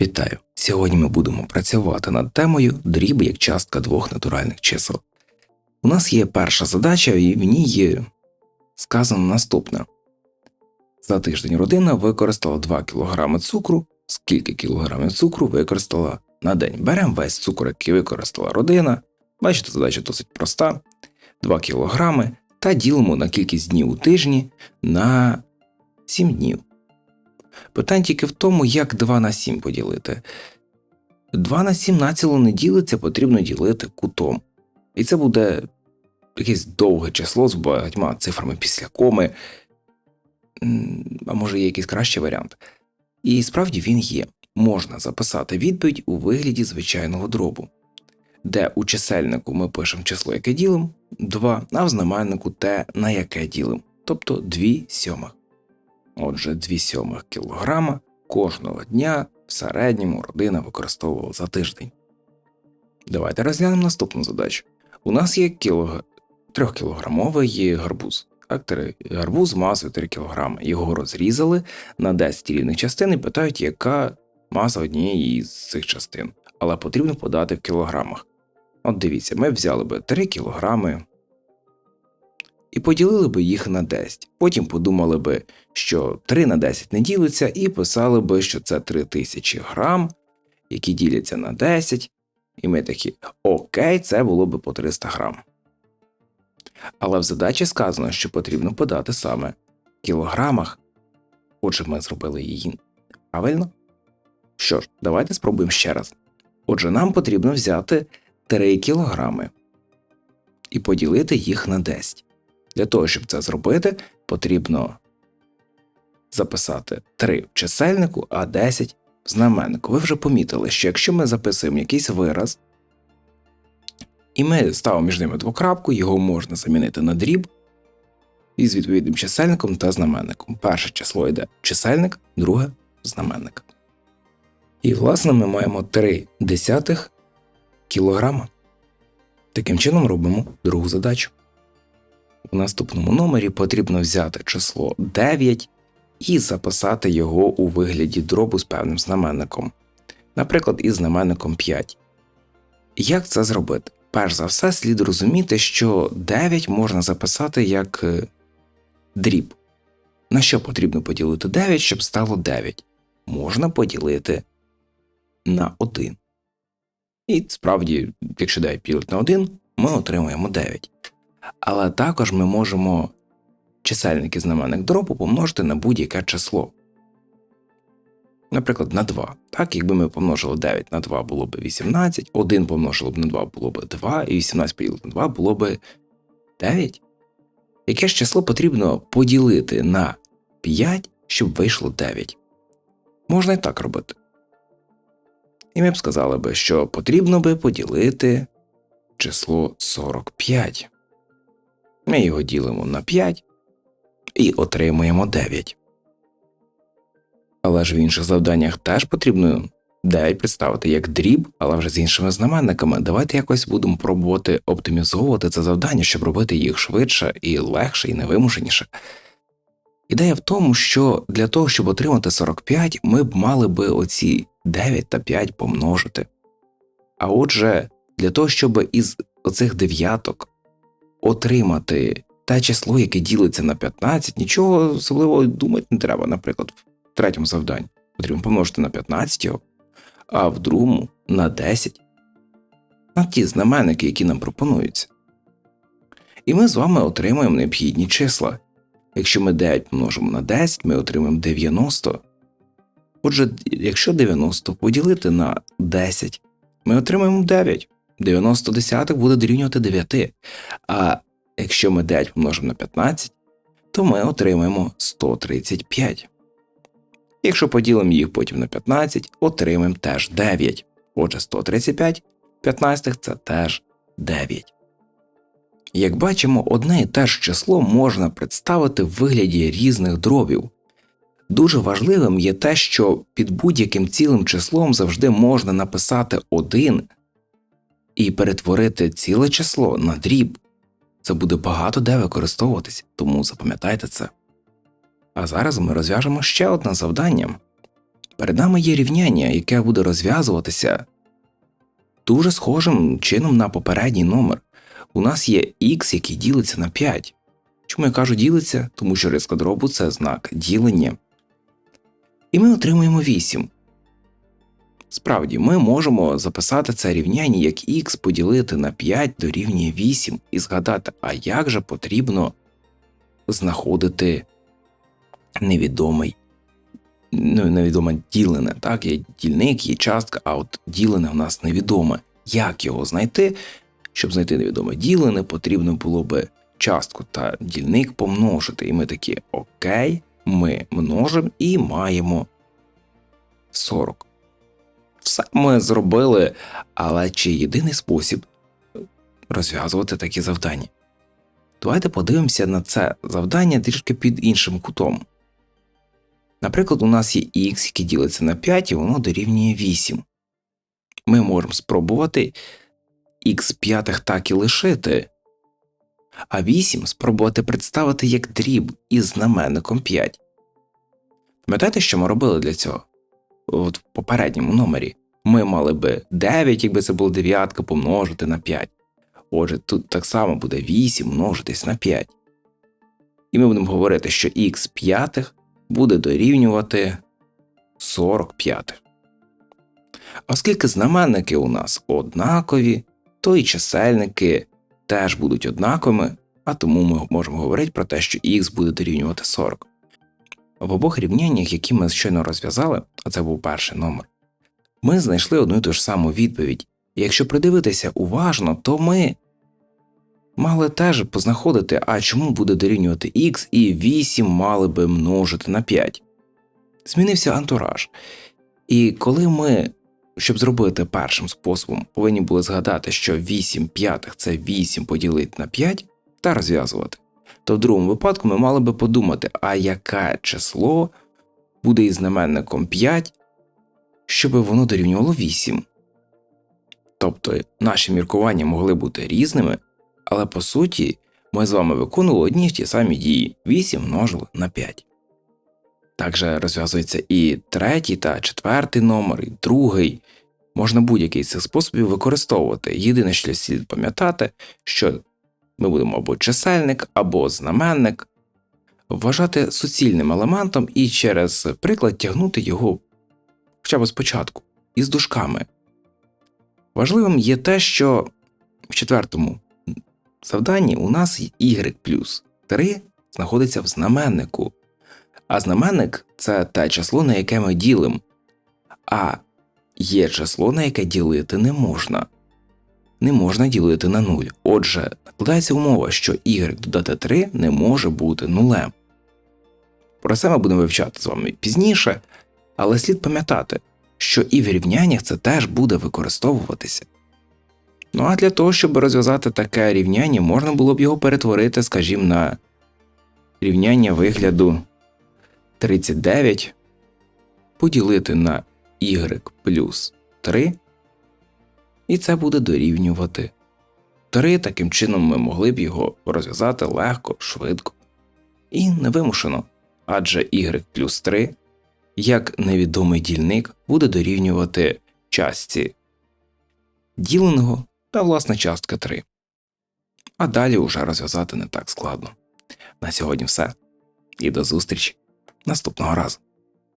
Вітаю! Сьогодні ми будемо працювати над темою дріб як частка двох натуральних чисел. У нас є перша задача, і в ній є сказано наступне. За тиждень родина використала 2 кг цукру. Скільки кілограмів цукру використала на день? Беремо весь цукор, який використала родина. Бачите, задача досить проста: 2 кг та ділимо на кількість днів у тижні на 7 днів. Питання тільки в тому, як 2 на 7 поділити. 2 на 7 націло не ділиться, потрібно ділити кутом. І це буде якесь довге число з багатьма цифрами після коми, а може є якийсь кращий варіант. І справді він є. Можна записати відповідь у вигляді звичайного дробу, де у чисельнику ми пишемо число, яке ділимо, 2, а в знаменнику те, на яке ділимо, тобто 2 сьомих. Отже, 2 сьомих кілограма кожного дня в середньому родина використовувала за тиждень. Давайте розглянемо наступну задачу. У нас є кілог... 3-кілограмовий гарбуз. Гарбуз масою 3 кг. Його розрізали на 10 рівних частин і питають, яка маса однієї з цих частин, але потрібно подати в кілограмах. От дивіться, ми взяли би 3 кілограми і поділили би їх на 10. Потім подумали би, що 3 на 10 не ділиться, і писали би, що це 3000 грам, які діляться на 10. І ми такі, окей, це було би по 300 грам. Але в задачі сказано, що потрібно подати саме в кілограмах. Отже, ми зробили її правильно. Що ж, давайте спробуємо ще раз. Отже, нам потрібно взяти 3 кілограми і поділити їх на 10. Для того, щоб це зробити, потрібно записати 3 в чисельнику, а 10 в знаменнику. Ви вже помітили, що якщо ми записуємо якийсь вираз, і ми ставимо між ними двокрапку, його можна замінити на дріб із відповідним чисельником та знаменником. Перше число йде чисельник, друге знаменник. І, власне, ми маємо 3 десятих кілограма. Таким чином робимо другу задачу. У наступному номері потрібно взяти число 9 і записати його у вигляді дробу з певним знаменником, наприклад, із знаменником 5. Як це зробити? Перш за все, слід розуміти, що 9 можна записати як е, дріб. На що потрібно поділити 9, щоб стало 9? Можна поділити на 1. І справді, якщо 9 поділити на 1, ми отримаємо 9. Але також ми можемо чисельник і знаменник дробу помножити на будь-яке число. Наприклад, на 2. Так, якби ми помножили 9 на 2 було б 18, 1 помножили б на 2 було б 2, і 18 поділити на 2 було б 9. Яке ж число потрібно поділити на 5, щоб вийшло 9? Можна і так робити. І ми б сказали би, що потрібно би поділити число 45. Ми його ділимо на 5 і отримуємо 9. Але ж в інших завданнях теж потрібно 9 представити як дріб, але вже з іншими знаменниками. Давайте якось будемо пробувати оптимізовувати це завдання, щоб робити їх швидше і легше, і невимушеніше. Ідея в тому, що для того, щоб отримати 45, ми б мали би оці 9 та 5 помножити. А отже, для того, щоб із оцих дев'яток отримати те число, яке ділиться на 15, нічого особливо думати не треба, наприклад, в третьому завданні потрібно помножити на 15, його, а в другому на 10, на ті знаменники, які нам пропонуються. І ми з вами отримаємо необхідні числа. Якщо ми 9 помножимо на 10, ми отримаємо 90. Отже, якщо 90 поділити на 10, ми отримаємо 9. 90 десятих буде дорівнювати 9. А якщо ми 9 помножимо на 15, то ми отримаємо 135. Якщо поділимо їх потім на 15, отримаємо теж 9. Отже, 135 15 це теж 9. Як бачимо, одне і те ж число можна представити в вигляді різних дробів. Дуже важливим є те, що під будь-яким цілим числом завжди можна написати 1 і перетворити ціле число на дріб. Це буде багато де використовуватись, тому запам'ятайте це. А зараз ми розв'яжемо ще одне завдання. Перед нами є рівняння, яке буде розв'язуватися дуже схожим чином на попередній номер. У нас є х, який ділиться на 5. Чому я кажу ділиться? Тому що риска дробу це знак ділення. І ми отримуємо 8. Справді, ми можемо записати це рівняння як х поділити на 5 дорівнює 8 і згадати, а як же потрібно знаходити невідомий, ну, невідоме ділене. Так, є дільник, є частка, а от ділене в нас невідоме. Як його знайти? Щоб знайти невідоме ділене, потрібно було би частку та дільник помножити. І ми такі окей, ми множимо і маємо 40. Все ми зробили, але чи єдиний спосіб розв'язувати такі завдання? Давайте подивимося на це завдання трішки під іншим кутом. Наприклад, у нас є х, який ділиться на 5, і воно дорівнює 8. Ми можемо спробувати х п'ятих так і лишити, а 8 спробувати представити як дріб із знаменником 5. Пам'ятаєте, що ми робили для цього? От в попередньому номері ми мали би 9, якби це була дев'ятка, помножити на 5. Отже, тут так само буде 8 множитись на 5. І ми будемо говорити, що х п'ятих буде дорівнювати 45. Оскільки знаменники у нас однакові, то і чисельники теж будуть однаковими, а тому ми можемо говорити про те, що х буде дорівнювати 40. В обох рівняннях, які ми щойно розв'язали, а це був перший номер, ми знайшли одну і ту ж саму відповідь. І якщо придивитися уважно, то ми мали теж познаходити, а чому буде дорівнювати х і 8 мали би множити на 5. Змінився антураж. І коли ми, щоб зробити першим способом, повинні були згадати, що 8 п'ятих це 8 поділити на 5 та розв'язувати, то в другому випадку ми мали би подумати, а яке число буде із знаменником 5, щоб воно дорівнювало 8. Тобто наші міркування могли бути різними, але по суті ми з вами виконували одні й ті самі дії 8 множили на 5. Також розв'язується і третій та четвертий номер, і другий. Можна будь-який з цих способів використовувати. Єдине, що слід пам'ятати, що ми будемо або чисельник, або знаменник вважати суцільним елементом і через приклад тягнути його хоча б спочатку із дужками. Важливим є те, що в четвертому завданні у нас y плюс 3 знаходиться в знаменнику, а знаменник це те число, на яке ми ділимо, а є число, на яке ділити не можна. Не можна ділити на 0. Отже, накладається умова, що y додати 3 не може бути нулем. Про це ми будемо вивчати з вами пізніше, але слід пам'ятати, що і в рівняннях це теж буде використовуватися. Ну а для того, щоб розв'язати таке рівняння, можна було б його перетворити, скажімо, на рівняння вигляду 39 поділити на y плюс 3, і це буде дорівнювати 3. Таким чином ми могли б його розв'язати легко, швидко і невимушено, адже y плюс 3 як невідомий дільник буде дорівнювати частці діленого та власна частка 3. А далі уже розв'язати не так складно. На сьогодні все. І до зустрічі наступного разу.